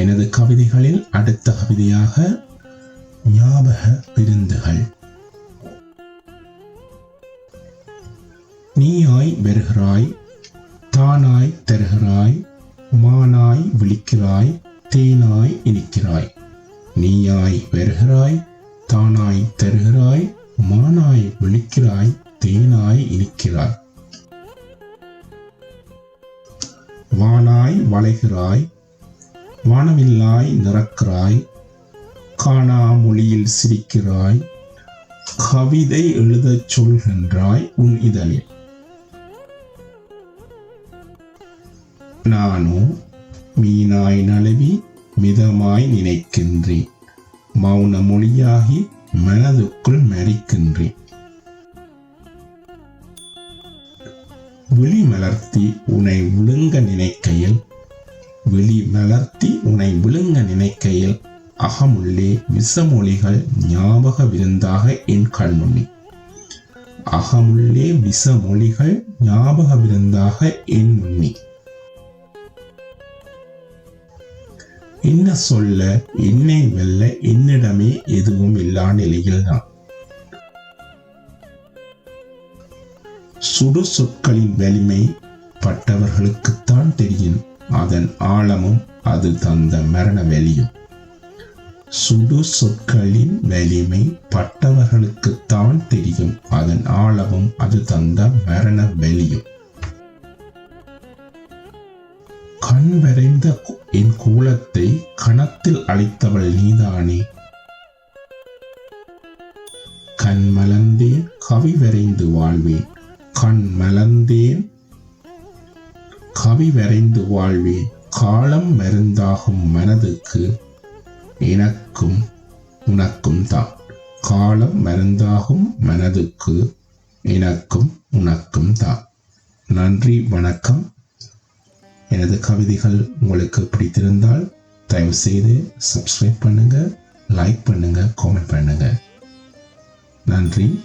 எனது கவிதைகளில் அடுத்த கவிதையாக ஞாபக விருந்துகள். நீயாய் வருகிறாய் தானாய் தருகிறாய் மானாய் விழிக்கிறாய் தேனாய் இனிக்கிறாய். நீயாய் வருகிறாய் தானாய் தருகிறாய் மானாய் விழிக்கிறாய் தேனாய் இனிக்கிறாய். வானாய் வளைகிறாய் வானமில்லாய் நிறக்கிறாய் காணா மொழியில் சிரிக்கிறாய் கவிதை எழுதச் சொல்கின்றாய் உன் இதழில். நானோ மீனாய் நழுவி மிதமாய் நினைக்கின்றேன். மௌன மொழியாகி மனதுக்குள் மறிக்கின்றேன் விழி மலர்த்தி உன்னை விழுங்க நினைக்கையில் விழி வளர்த்தி உன்னை விழுங்க நினைக்கையில் அகமுள்ளே விஷமொழிகள் ஞாபக விருந்தாக என் கண்முன்னி. அகமுள்ளே விஷமொழிகள் ஞாபக விருந்தாக என் முன்னி. என்ன சொல்ல என்னை வெல்ல என்னிடமே எதுவும் இல்லா நிலையில்தான். சுடு சொற்களின் வலிமை பட்டவர்களுக்குத்தான் தெரியும். அதன் ஆழமும் அது தந்த மரண வெளியும். சுடு சொற்களின் வலிமை பட்டவர்களுக்குத்தான் தெரியும். அதன் ஆழமும் அது தந்த மரண வெளியும். கண் வரைந்த என் கூலத்தை கணத்தில் அழைத்தவள் நீதானே? கண் மலர்ந்தேன் கவி வரைந்து வாழ்வேன். கண் மலர்ந்தேன் கவி வரைந்து வாழ்வேன் காலம் மருந்தாகும் மனதுக்கு. எனக்கும் உனக்கும் தான். காலம் மருந்தாகும் மனதுக்கு. எனக்கும் உனக்கும் தான். நன்றி வணக்கம். எனது கவிதைகள் உங்களுக்கு பிடித்திருந்தால் தயவு செய்து சப்ஸ்கிரைப் பண்ணுங்கள் லைக் பண்ணுங்கள் காமெண்ட் பண்ணுங்கள் நன்றி.